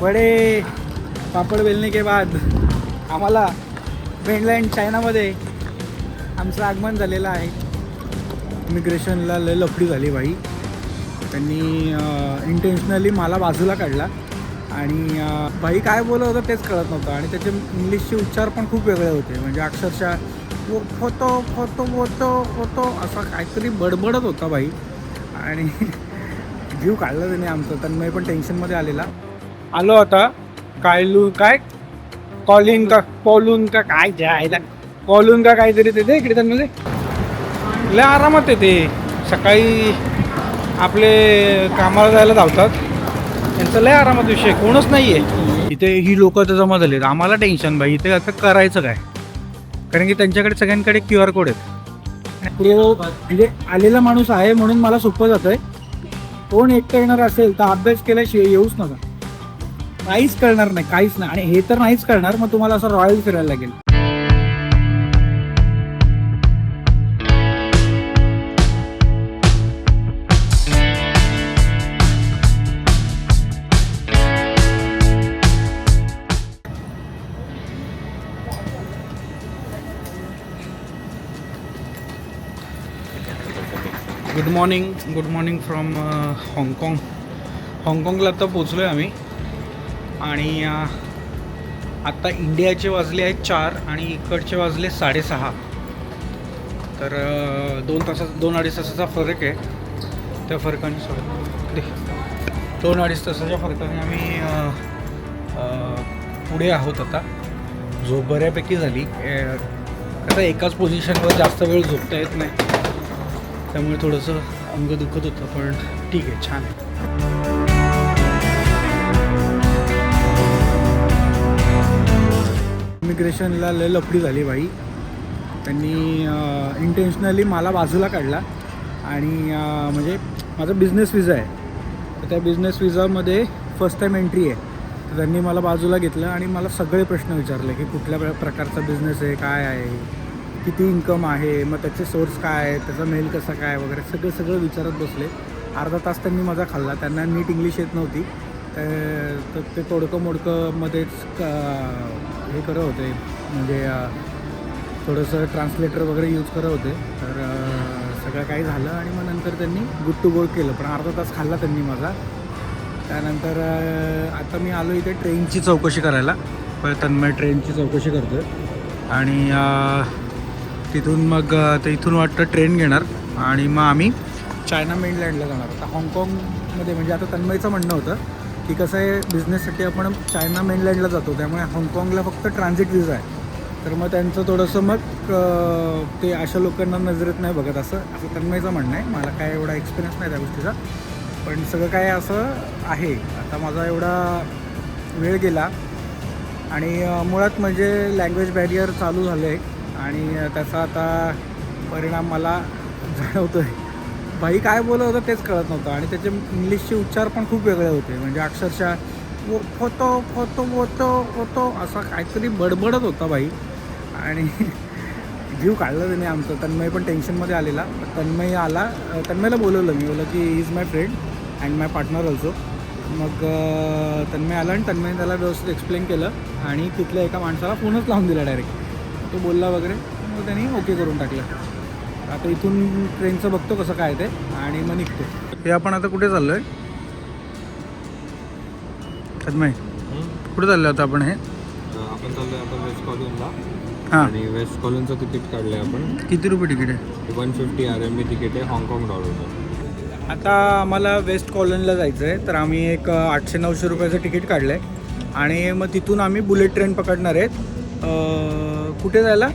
वडे पापड बेलने के बाद आम्हाला मेनलँड चायनामध्ये आमचं आगमन झालेलं आहे. इमिग्रेशनला लय लफडी झाली बाई. त्यांनी इंटेन्शनली मला बाजूला काढला. आणि बाई काय बोलत होतं तेच कळत नव्हतं. आणि त्याचे इंग्लिशचे उच्चार पण खूप वेगळे होते. म्हणजे अक्षरशः फोतो फोतो फोतो फोतो असा काहीतरी बडबडत होता बाई. आणि जीव काढला त्याने आमचं. तन्मय पण टेन्शनमध्ये आलेला. आलो आता. कायलू काय? कॉलिंग का कॉलून का काय जायला कॉलून का काहीतरी तिथे इकडे त्यांना लय आरामात आहे ते. सकाळी आपले कामाला जायला धावतात. त्यांचा लय आरामात विषय कोणच नाही आहे इथे ही लोक तर जमा झालीत. आम्हाला टेन्शन बाई इथे आता करायचं काय? कारण की त्यांच्याकडे सगळ्यांकडे क्यू आर कोड आहेत. म्हणजे आलेला माणूस आहे म्हणून मला सोपं जातंय. कोण एकटं येणार असेल तर अभ्यास केल्याशिवाय येऊच नका. काहीच कळणार नाही काहीच नाही. आणि हे तर नाहीच करणार मग तुम्हाला असं रॉयल फिरायला लागेल. Good morning good morning from हाँगकाँग हाँगकाँगला आता पोचलो आहे आम्ही. आणि आत्ता इंडियाचे वाजले आहेत चार आणि इकडचे वाजले साडेसहा. तर दोन तासा दोन अडीच तासाचा फरक आहे. त्या फरकाने सॉरी. दोन अडीच तासाच्या फरकाने आम्ही पुढे आहोत आता. झोप बऱ्यापैकी झाली. आता एकाच पोझिशनवर जास्त वेळ झोपता येत नाही. त्यामुळे थोडंसं अंग दुखत होतं पण ठीक आहे छान आहे. इमिग्रेशनला लय लफडी झाली बाई. त्यांनी इंटेन्शनली मला बाजूला काढला. आणि म्हणजे माझा बिझनेस विजा आहे. तर त्या बिझनेस विजामध्ये फर्स्ट टाईम एंट्री आहे. तर त्यांनी मला बाजूला घेतलं आणि मला सगळे प्रश्न विचारले की कुठल्या प्रकारचा बिझनेस आहे काय आहे? किती इन्कम आहे? मग त्याचे सोर्स काय आहे त्याचा मेल कसा काय? वगैरे सगळं सगळं विचारत बसले. अर्धा तास त्यांनी माझा खाल्ला. त्यांना नीट इंग्लिश येत नव्हती. तर ते तोडकं मोडकंमध्येच का हे करत होते. म्हणजे थोडंसं ट्रान्सलेटर वगैरे यूज करत होते. तर सगळं काही झालं आणि मग नंतर त्यांनी गुट्टू गोळ केलं. पण अर्धा तास खाल्ला त्यांनी माझा. त्यानंतर आता मी आलो इथे ट्रेनची चौकशी करायला. पण तन्मय ट्रेनची चौकशी करतो आणि तिथून मग ते इथून वाटतं ट्रेन घेणार. आणि मग आम्ही चायना मेनलँडला जाणार. आता हाँगकाँगमध्ये म्हणजे आता तन्मयचं म्हणणं होतं. की कसं आहे बिझनेससाठी आपण चायना मेनलँडला जातो त्यामुळे हाँगकाँगला फक्त ट्रान्झिट व्हिजा आहे. तर मग त्यांचं थोडंसं मग ते अशा लोकांना नजरेत नाही बघत असं असं तन्मयचं म्हणणं आहे. मला काय एवढा एक्सपिरियन्स नाही त्या गोष्टीचा. पण सगळं काय असं आहे. आता माझा एवढा वेळ गेला. आणि मुळात म्हणजे लँग्वेज बॅरियर चालू झालं आहे आणि त्याचा आता परिणाम मला जाणवतो आहे बाई काय बोलत होतं तेच कळत नव्हतं. आणि त्याचे इंग्लिशचे उच्चार पण खूप वेगळे होते. म्हणजे अक्षरशः वो फोतो फोतो फोतो फोतो असा काहीतरी बडबडत होता बाई. आणि जीव काढला त्याने आमचं. तन्मय पण टेन्शनमध्ये आलेला. तन्मय आला. तन्मयला बोलवलं. मी बोललं की is my friend and my partner also मग तन्मय आला आणि तन्मय त्याला व्यवस्थित एक्सप्लेन केलं. आणि तिथल्या एका माणसाला फोनच लावून दिला डायरेक्ट तो बोलला वगैरे. मग त्यांनी ओके करून टाकलं. आता इथून ट्रेनचं बघतो कसं काय ते आणि मग निघतो. हे आपण आता कुठे चाललो आहे तन्मय कुठे चाललो आता आपण हे? आपण चाललोय आता वेस्ट कॉलूनला हां. आणि वेस्ट कॉलूनचं तिकीट काढलंय आपण. किती रुपये तिकीट आहे? One fifty R M B ticket आहे हाँगकाँग डॉलरचं आता आम्हाला वेस्ट कॉलनला जायचं आहे तर आम्ही एक आठशे नऊशे रुपयाचं तिकीट काढलं आहे आणि मग तिथून आम्ही बुलेट ट्रेन पकडणार आहेत. कुठे जायला?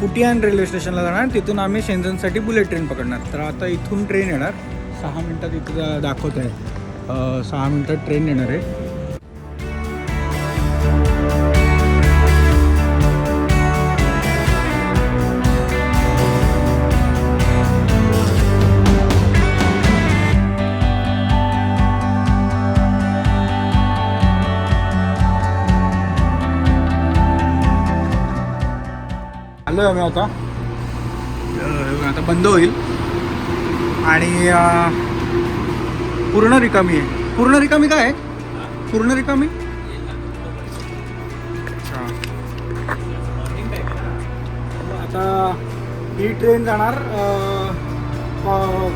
फुटियान रेल्वे स्टेशनला जाणार. तिथून आम्ही शेंजनसाठी बुलेट ट्रेन पकडणार. तर आता इथून ट्रेन येणार. सहा मिनटात इथं दाखवत आहे सहा मिनटात ट्रेन येणार आहे. आहे आम्ही आता आता बंद होईल. आणि पूर्ण रिकामी आहे. पूर्ण रिकामी काय आहे? पूर्ण रिकामी? आता ही ट्रेन जाणार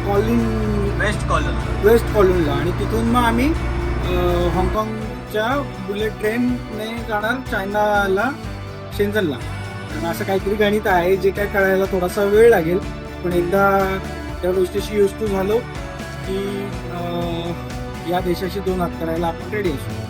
कॉलिंग बेस्ट कॉलर वेस्ट कॉलनीला. आणि तिथून मग आम्ही हाँगकाँगच्या बुलेट ट्रेनने जाणार चायनाला शेंजनला. पण असं काहीतरी गणित आहे जे काय कळायला थोडासा वेळ लागेल. पण एकदा त्या गोष्टीशी युज टू झालो की या देशाशी दोन हात करायला आपण रेडी असू.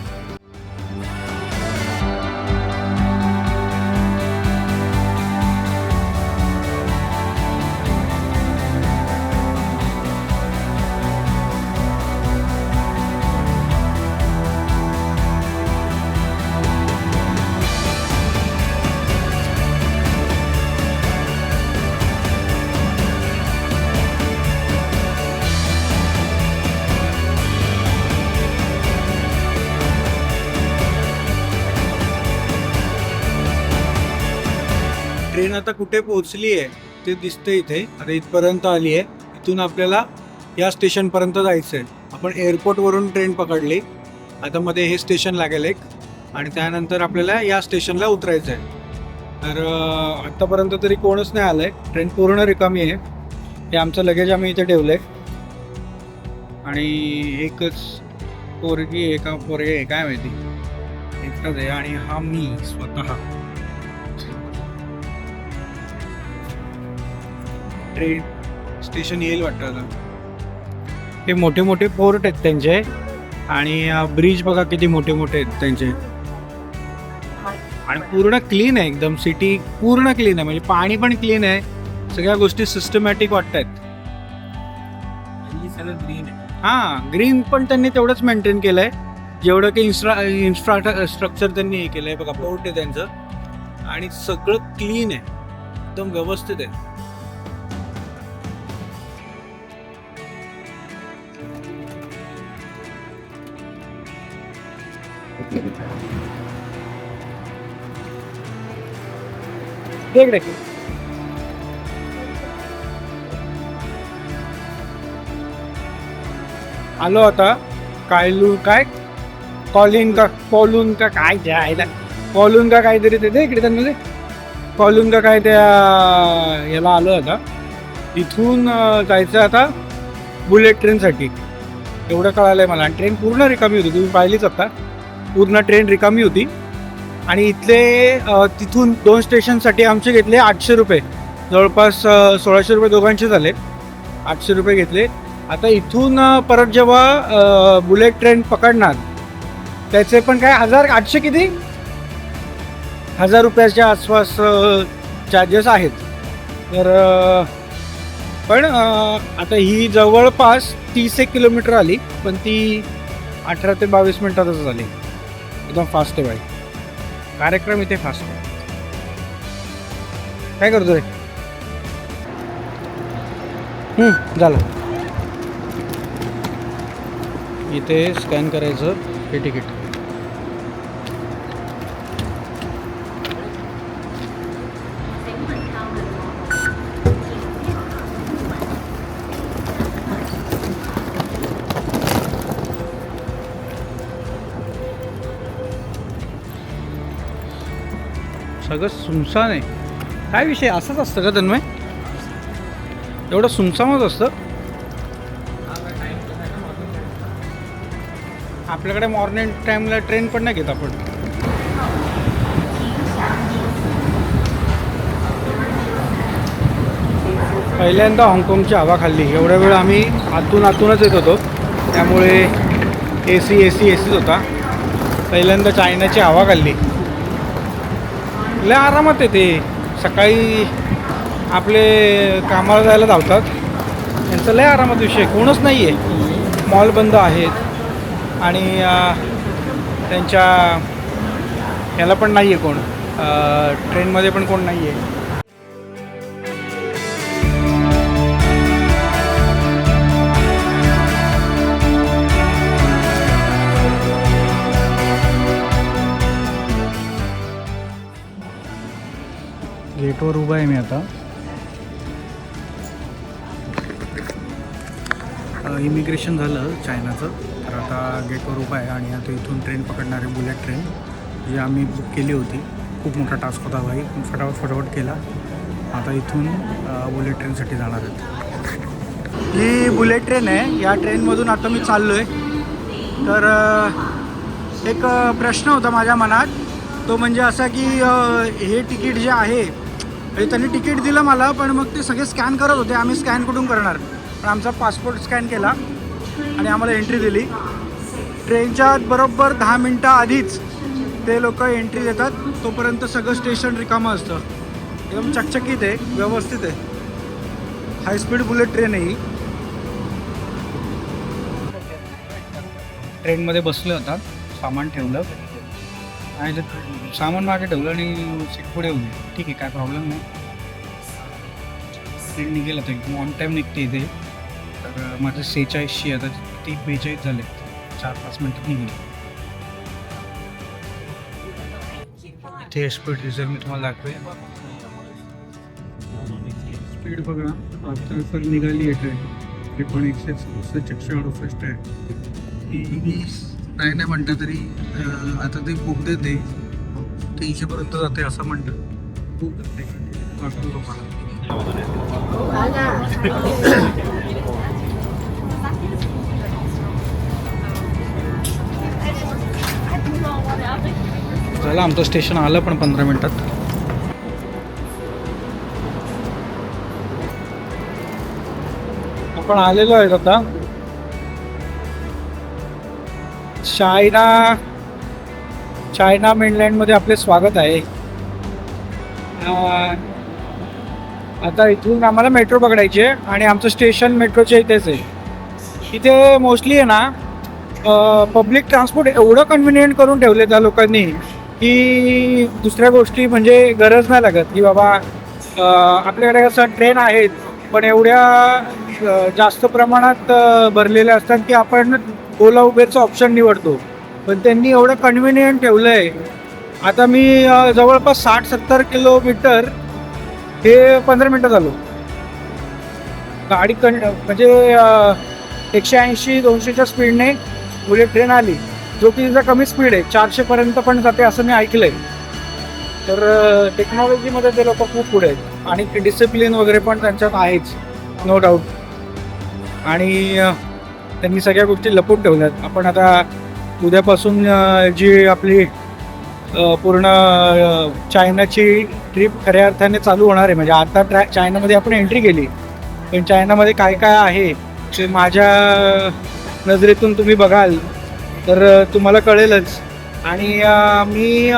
कुठे पोहोचली आहे ते दिसतं इथे. आता इथपर्यंत आली आहे इथून आपल्याला या स्टेशनपर्यंत जायचं आहे आपण एअरपोर्टवरून ट्रेन पकडली. आता मध्ये हे स्टेशन लागेल एक. आणि त्यानंतर आपल्याला या स्टेशनला उतरायचं आहे तर आत्तापर्यंत तरी कोणच नाही आलं आहे ट्रेन पूर्ण रिकामी आहे. हे आमचं लगेज आम्ही इथे ठेवलं आहे आणि एकच पोरगी एका का पोरगे काय माहिती? एकटाच आहे. आणि हा मी स्वतः. ट्रेन स्टेशन येईल वाटतं आता. हे मोठे मोठे पोर्ट आहेत त्यांचे. आणि ब्रिज बघा किती मोठे मोठे आहेत त्यांचे. आणि पूर्ण क्लीन आहे एकदम. सिटी पूर्ण क्लीन आहे. म्हणजे पाणी पण क्लीन आहे. सगळ्या गोष्टी सिस्टमॅटिक वाटत आहेत सगळं ग्रीन आहे. हां ग्रीन पण त्यांनी तेवढंच मेंटेन केलंय. जेवढं की इन्फ्रा इन्फ्रा स्ट्रक्चर त्यांनी हे केलंय. बघा पोर्ट आहे त्यांचं. आणि सगळं क्लीन आहे. एकदम व्यवस्थित आहे. देख इकडे. आलो आता. कायलू काय? कॉलिंग का कॉलून का काय जायला कॉलून का काहीतरी ते इकडे त्यांना दे. कॉलून का काय त्या याला आलो आता. इथून जायचं आता बुलेट ट्रेनसाठी. एवढं कळालं आहे मला. आणि ट्रेन पूर्ण रिकामी होती. तुम्ही पाहिलीच आता. पूर्ण ट्रेन रिकामी होती. आणि इथले तिथून दोन स्टेशनसाठी आमचे घेतले आठशे रुपये. जवळपास सोळाशे रुपये दोघांचे झाले. आठशे रुपये घेतले. आता इथून परत जेव्हा बुलेट ट्रेन पकडणार त्याचे पण काय हजार आठशे किती? हजार रुपयाच्या आसपास चार्जेस आहेत. तर पण आता ही जवळपास तीस एक किलोमीटर आली पण ती अठरा ते बावीस मिनिटातच झाली. एकदम फास्ट आहे बाईक कार्यक्रम इथे फास्ट काय करतो रे? हम्म, झालं. इथे स्कॅन करायचं हे तिकीट. सगळं सुनसान आहे. काय विषय? असंच असतं का तन्मय? एवढं सुमसामच असतं. आपल्याकडे मॉर्निंग टाईमला ट्रेन पण नाही घेत आपण. पहिल्यांदा हाँगकाँगची हवा खाल्ली. एवढ्या वेळ आम्ही आतून आतूनच येत होतो. त्यामुळे ए सी ए सी ए सीच होता. पहिल्यांदा चायनाची हवा खाल्ली. लय आरामात येते सकाळी आपले कामाला जायला धावतात. यांचा लय आरामात विषय कोणच नाही आहे. मॉल बंद आहेत. आणि त्यांच्या ह्याला पण नाही आहे कोण. ट्रेनमध्ये पण कोण नाही आहे. गेटवर उभा आहे मी आता. इमिग्रेशन झालं चायनाचं. तर आता गेटवर उभा आहे आणि आता इथून ट्रेन पकडणार आहे बुलेट ट्रेन जी आम्ही बुक केली होती. खूप मोठा टास्क होता भाई. फटाफट फटाफट केला. आता इथून बुलेट ट्रेनसाठी जाणार आहेत ही बुलेट ट्रेन आहे. या ट्रेनमधून आता मी चाललो आहे तर एक प्रश्न होता माझ्या मनात. तो म्हणजे असा की हे तिकीट जे आहे म्हणजे त्यांनी तिकीट दिलं मला पण मग ते सगळे स्कॅन करत होते. आम्ही स्कॅन कुठून करणार? पण आमचा पासपोर्ट स्कॅन केला आणि आम्हाला एंट्री दिली. ट्रेनच्या बरोबर दहा मिनटं आधीच ते लोक एंट्री देतात. तोपर्यंत सगळं स्टेशन रिकामं असतं. एकदम चकचकीत आहे व्यवस्थित आहे. हायस्पीड बुलेट ट्रेन आहे ही. ट्रेनमध्ये बसले होता सामान ठेवलं. आणि सामान मागे ठेवलं आणि सीट पुढे होती ठीक आहे काय प्रॉब्लेम नाही. ट्रेन निघेल आता एकदम ऑन टाईम निघते इथे. तर माझं सेहेचाळीसशी आता ती बेचाळीस झाले. चार पाच मिनटात निघेल. इथे स्पीड डिझेल मी तुम्हाला दाखवे स्पीड बघा. आता तर निघाली आहे ट्रेन ते पण एकशे सदुसष्ट एकशे अडुसष्ट आहे. नाही नाही म्हणतं तरी आता ते खूप देते तीनशेपर्यंत जाते असं म्हणतं खूप देते आमचं स्टेशन आलं पण पंधरा मिनिटात. आपण आलेलो आहेत आता. चायना चायना मेनलँडमध्ये आपले स्वागत आहे. आता इथून आम्हाला मेट्रो पकडायची आहे आणि आमचं स्टेशन मेट्रोच्या इथेच आहे. इथे मोस्टली आहे ना पब्लिक ट्रान्सपोर्ट एवढं कन्व्हिनियंट करून ठेवले त्या लोकांनी की दुसऱ्या गोष्टी म्हणजे गरज नाही लागत की बाबा आपल्याकडे कसं ट्रेन आहेत पण एवढ्या जास्त प्रमाणात भरलेल्या असतात की आपण ओला उबेरचं ऑप्शन निवडतो. पण त्यांनी एवढं कन्व्हिनियंट ठेवलं आहे आता मी जवळपास साठ सत्तर किलोमीटर हे पंधरा मिनटं झालो. गाडी कन म्हणजे एकशे ऐंशी दोनशेच्या स्पीडने बुलेट ट्रेन आली. जो की तिचा कमी स्पीड आहे. चारशेपर्यंत पण जाते असं मी ऐकलं आहे तर टेक्नॉलॉजीमध्ये ते लोक खूप पुढे आहेत. आणि डिसिप्लिन वगैरे पण त्यांच्यात आहेच. नो डाऊट आणि त्यांनी सगळ्या गोष्टी लपून ठेवल्यात. आपण आता उद्यापासून जी आपली पूर्ण चायनाची ट्रिप खऱ्या अर्थाने चालू होणार आहे. म्हणजे आता ट्रॅ चायनामध्ये आपण एंट्री केली. पण चायनामध्ये काय काय आहे ते माझ्या नजरेतून तुम्ही बघाल तर तुम्हाला कळेलच. आणि मी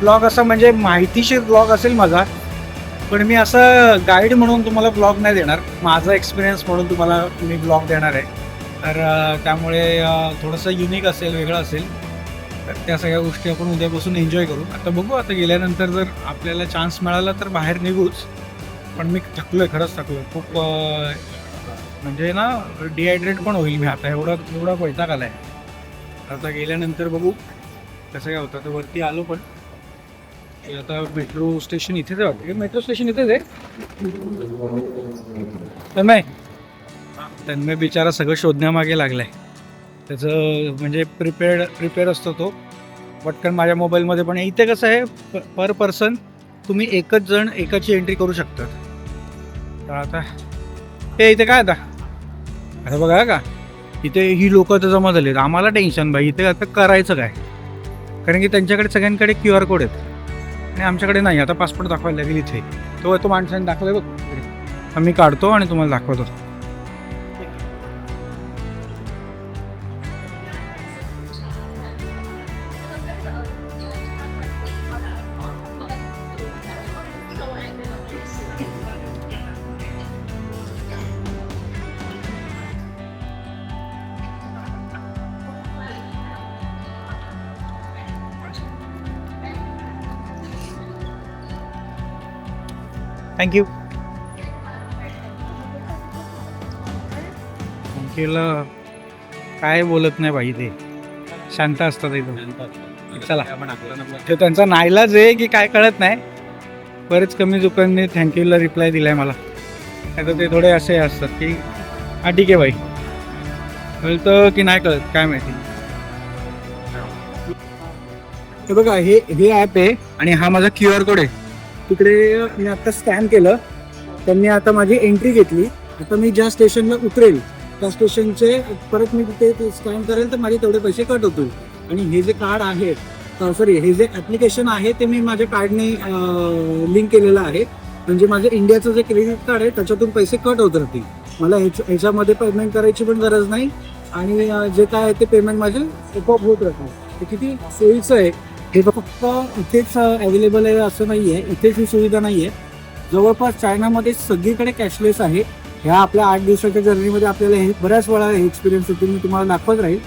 ब्लॉग असा म्हणजे माहितीशीर ब्लॉग असेल माझा पण मी असं गाईड म्हणून तुम्हाला ब्लॉग नाही देणार. माझा एक्सपिरियन्स म्हणून तुम्हाला मी ब्लॉग देणार आहे. तर त्यामुळे थोडंसं युनिक असेल वेगळं असेल तर त्या सगळ्या गोष्टी आपण उद्यापासून एन्जॉय करू. आता बघू आता गेल्यानंतर जर आपल्याला चान्स मिळाला तर बाहेर निघूच. पण मी थकलो आहे खरंच थकलो आहे खूप म्हणजे ना डिहायड्रेट पण होईल मी आता. एवढा एवढा वैताग आला आहे आता गेल्यानंतर बघू कसं काय होतं. तर वरती आलो पण. आता मेट्रो स्टेशन इथेच आहे वाटतं. मेट्रो स्टेशन इथेच आहे? तर नाही. तन्मय बिचारा सगळं शोधण्यामागे लागलाय. त्याचं म्हणजे प्रिपेअर्ड प्रिपेअर असतो तो. पटकन माझ्या मोबाईलमध्ये पण इथे कसं आहे पर पर्सन तुम्ही एकच जण एकाची एंट्री करू शकता तर आता हे इथे काय आता? आता बघा का? इथे ही लोक आता जमा झालीत. आम्हाला टेन्शन बाई इथे आता करायचं काय? कारण की त्यांच्याकडे सगळ्यांकडे क्यू आर कोड आहेत. आणि आमच्याकडे नाही. आता पासपोर्ट दाखवायला लागेल इथे. तो तो माणसाने दाखवला बघ. आम्ही काढतो आणि तुम्हाला दाखवतो. थँक्यू थँक्यूला काय बोलत नाही बाई ते. शांत असतात इथं चला. ते त्यांचा नाईलाज आहे की काय कळत नाही. बरेच कमी लोकांनी थँक्यूला रिप्लाय दिलाय मला. आता ते थोडे असे असतात की हा ठीक आहे बाई कळतं की नाही कळत काय माहिती. हे बघा हे हे ॲप आहे आणि हा माझा क्यू आर कोड आहे. तिकडे मी आता स्कॅन केलं. त्यांनी आता माझी एंट्री घेतली. आता मी ज्या स्टेशनला उतरेल त्या स्टेशनचे परत मी तिथे स्कॅन करेल तर माझे तेवढे पैसे कट होतील. आणि हे जे कार्ड आहे सॉरी हे जे ॲप्लिकेशन आहे ते मी माझ्या कार्डने लिंक केलेलं आहे. म्हणजे माझं इंडियाचं जे क्रेडिट कार्ड आहे त्याच्यातून पैसे कट होत राहतील. मला ह्याच्या ह्याच्यामध्ये पेमेंट करायची पण गरज नाही. आणि जे काय आहे ते पेमेंट माझे आपोआप होत राहतील ते किती सोयीचं आहे हे फक्त इथेच अवेलेबल आहे असं नाही आहे इथेच ही सुविधा नाही आहे जवळपास चायनामध्ये सगळीकडे कॅशलेस आहे. ह्या आपल्या आठ दिवसाच्या जर्नीमध्ये आपल्याला हे बऱ्याच वेळा हे एक्सपिरियन्स होते मी तुम्हाला दाखवत राहील.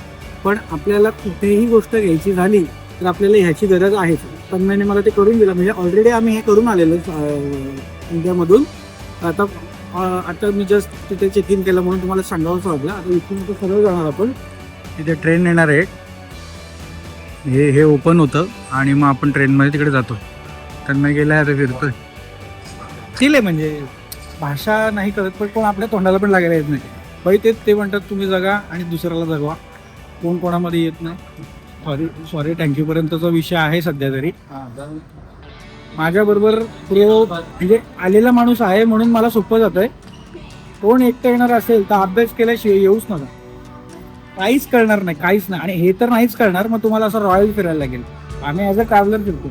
पण आपल्याला कुठेही गोष्ट घ्यायची झाली तर आपल्याला ह्याची गरज आहेच तन्मयने मला ते करून दिलं. म्हणजे ऑलरेडी आम्ही हे करून आलेलो इंडियामधून. आता आता मी जस्ट तिथे चेक इन केलं म्हणून तुम्हाला सांगावंच वाटलं. आता इथून आता सरळ जाणार आपण. तिथे ट्रेन येणार आहे. हे हे ओपन होतं आणि मग आपण ट्रेनमध्ये तिकडे जातो. त्यांना गेला आता फिरतोय. ठीक आहे म्हणजे भाषा नाही करत पण कोण आपल्या तोंडाला पण लागायला येत नाही. बाई तेच ते म्हणतात तुम्ही जगा आणि दुसऱ्याला जगवा. कोण कोणामध्ये येत नाही. सॉरी सॉरी टँकीपर्यंतचा विषय आहे सध्या तरी. माझ्याबरोबर प्रिय म्हणजे आलेला माणूस आहे म्हणून मला सोपं जात आहे कोण एकटं येणार असेल तर अभ्यास केल्याशिवाय येऊच नका. काहीच कळणार नाही काहीच नाही. आणि हे तर नाहीच कळणार मग तुम्हाला असं रॉयल फिरायला लागेल. आम्ही ॲज अ ट्रॅव्हलर फिरतो.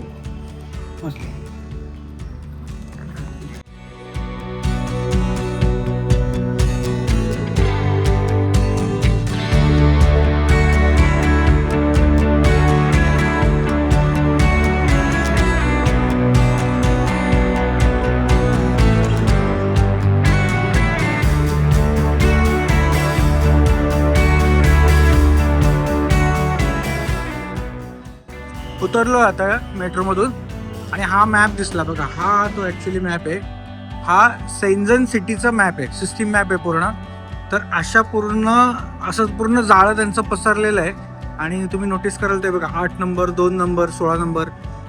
उतरलो आता मेट्रोमधून आणि हा मॅप दिसला बघा. हा तो ॲक्च्युली मॅप आहे. हा सेंजन सिटीचा मॅप आहे. सिस्टीम मॅप आहे पूर्ण. तर अशा पूर्ण असं पूर्ण जाळं त्यांचं पसरलेलं आहे. आणि तुम्ही नोटीस कराल ते बघा. आठ नंबर दोन नंबर सोळा नंबर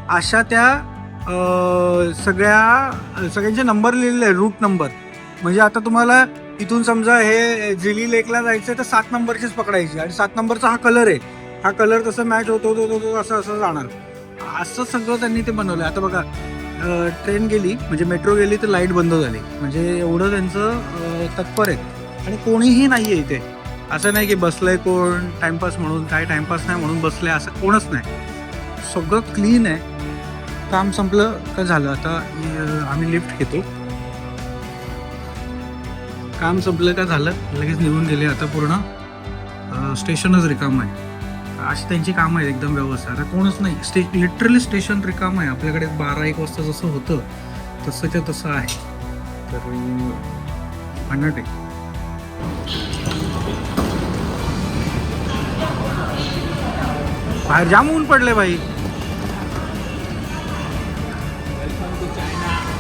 अशा त्या सगळ्या सगळ्यांचे नंबर लिहिलेले आहे रूट नंबर म्हणजे आता तुम्हाला इथून समजा हे जिली लेकला जायचं तर सात नंबरचीच पकडायची. आणि सात नंबरचा हा कलर आहे. हा कलर तसं मॅच होतो होतो तो असं असं जाणार. असं सगळं त्यांनी ते बनवलं आता बघा ट्रेन गेली म्हणजे मेट्रो गेली तर लाइट बंद झाली. म्हणजे एवढं त्यांचं तत्पर आहे. आणि कोणीही नाही आहे इथे. असं नाही की बसलंय कोण टाइमपास म्हणून काय टाइमपास नाही म्हणून बसलंय असं कोणच नाही. सगळं क्लीन आहे. काम संपलं का झालं? आता आम्ही लिफ्ट घेतो. काम संपलं का झालं? लगेच निघून गेले आता पूर्ण. स्टेशनच रिकाम आहे. अशी त्यांची कामं आहेत एकदम व्यवस्था आता कोणच नाही. स्टे लिटरली स्टेशन रिकाम आहे. आपल्याकडे बारा एक वाजता जसं होतं तसंच्या तसं आहे. तर अं, भन्नाट आहे. बाहेर जाम ऊन पडले भाई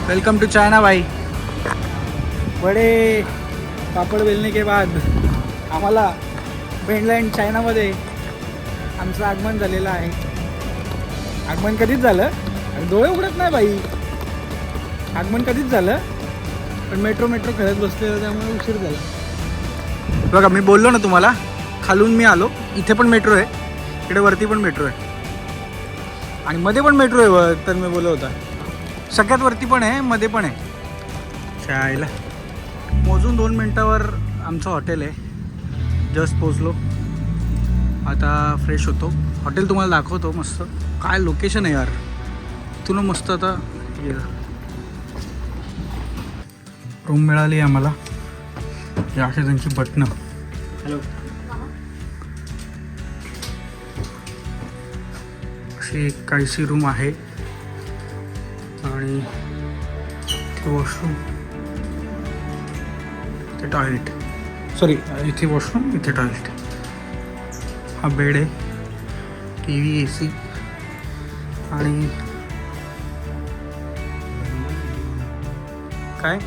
वेलकम टू चायना भाई बडे पापड बेलने के बाद आम्हाला मेनलँड चायनामध्ये आमचं आगमन झालेलं आहे. आगमन कधीच झालं? अरे डोळे उघडत नाही बाई. आगमन कधीच झालं? पण मेट्रो मेट्रो खेळत बसलेलं त्यामुळे उशीर झाला. बघा मी बोललो ना तुम्हाला खालून मी आलो. इथे पण मेट्रो आहे. इकडे वरती पण मेट्रो आहे. आणि मध्ये पण मेट्रो आहे वर तर मी बोललो होता. सगळ्यात वरती पण आहे मध्ये पण आहे. शाळेला मोजून दोन मिनटावर आमचं हॉटेल आहे. जस्ट पोचलो आता फ्रेश होतो. हॉटेल तुम्हाला दाखवतो मस्त. काय लोकेशन आहे यार? तुला मस्त आता रूम मिळाली आम्हाला. असे त्यांची बटणं. हॅलो अशी एक काहीशी रूम आहे. आणि इथे वॉशरूम इथे टॉयलेट सॉरी इथे वॉशरूम इथे टॉयलेट हा बेड आहे. टी व्ही ए सी आणि काय?